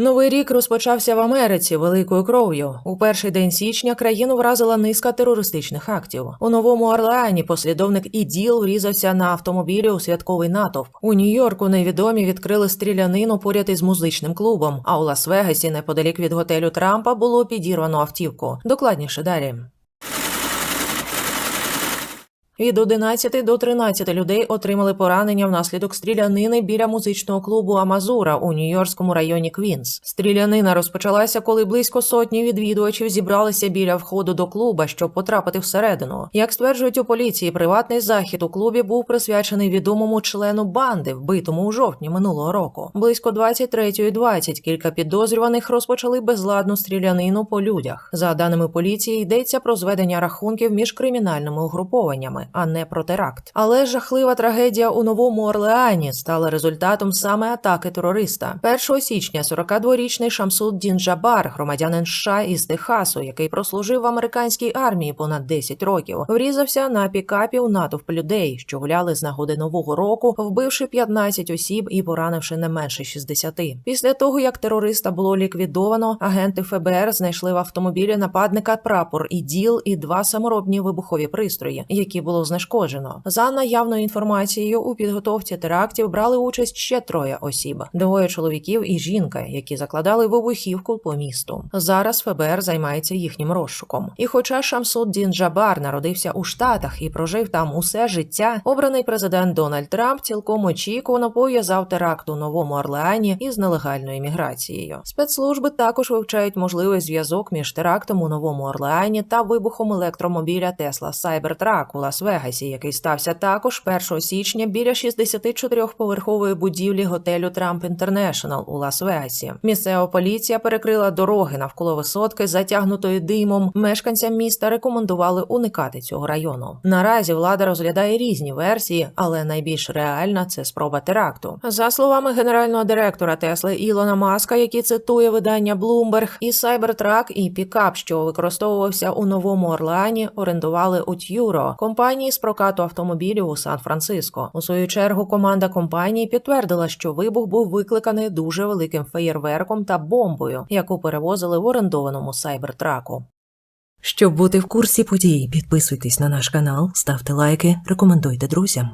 Новий рік розпочався в Америці великою кров'ю. У перший день січня країну вразила низка терористичних актів. У новому Орлеані послідовник іділ врізався на автомобілі у святковий натовп. У Нью-Йорку невідомі відкрили стрілянину поряд із музичним клубом. А у Лас-Вегасі, неподалік від готелю Трампа, було підірвано автівку. Докладніше далі. Від 11 до 13 людей отримали поранення внаслідок стрілянини біля музичного клубу Амазура у Нью-Йоркському районі Квінс. Стрілянина розпочалася, коли близько сотні відвідувачів зібралися біля входу до клуба, щоб потрапити всередину. Як стверджують у поліції, приватний захід у клубі був присвячений відомому члену банди, вбитому у жовтні минулого року. Близько 23.20 кілька підозрюваних розпочали безладну стрілянину по людях. За даними поліції, йдеться про зведення рахунків між кримінальними угрупованнями а не про теракт. Але жахлива трагедія у новому Орлеані стала результатом саме атаки терориста. 1 січня 42-річний Шамсуд Дін Джабар, громадянин США із Техасу, який прослужив в американській армії понад 10 років, врізався на пікапі у натовп людей, що гуляли з нагоди нового року, вбивши 15 осіб і поранивши не менше 60. Після того як терориста було ліквідовано, агенти ФБР знайшли в автомобілі нападника прапор і діл і два саморобні вибухові пристрої, які було знешкоджено. За наявною інформацією, у підготовці терактів брали участь ще троє осіб: двоє чоловіків і жінка, які закладали вибухівку по місту. Зараз ФБР займається їхнім розшуком. І, хоча Шамсуд Дін Джабар народився у Штатах і прожив там усе життя, обраний президент Дональд Трамп цілком очікувано пов'язав теракт у новому Орлеані із нелегальною міграцією. Спецслужби також вивчають можливий зв'язок між терактом у новому Орлеані та вибухом електромобіля Тесла Cybertruck у Лас-Вегасі, який стався також 1 січня біля 64-поверхової будівлі готелю Трамп Інтернешнл у Лас-Вегасі. Місцева поліція перекрила дороги навколо висотки, затягнутої димом. Мешканцям міста рекомендували уникати цього району. Наразі влада розглядає різні версії, але найбільш реальна це спроба теракту. За словами генерального директора Тесли Ілона Маска, який цитує видання Bloomberg, і Cybertruck, і пікап, що використовувався у новому Орлеані, орендували у Т'юро, компанії з прокату автомобілів у Сан-Франциско. У свою чергу команда компанії підтвердила, що вибух був викликаний дуже великим феєрверком та бомбою, яку перевозили в орендованому сайбертраку. Щоб бути в курсі подій, підписуйтесь на наш канал, ставте лайки, рекомендуйте друзям.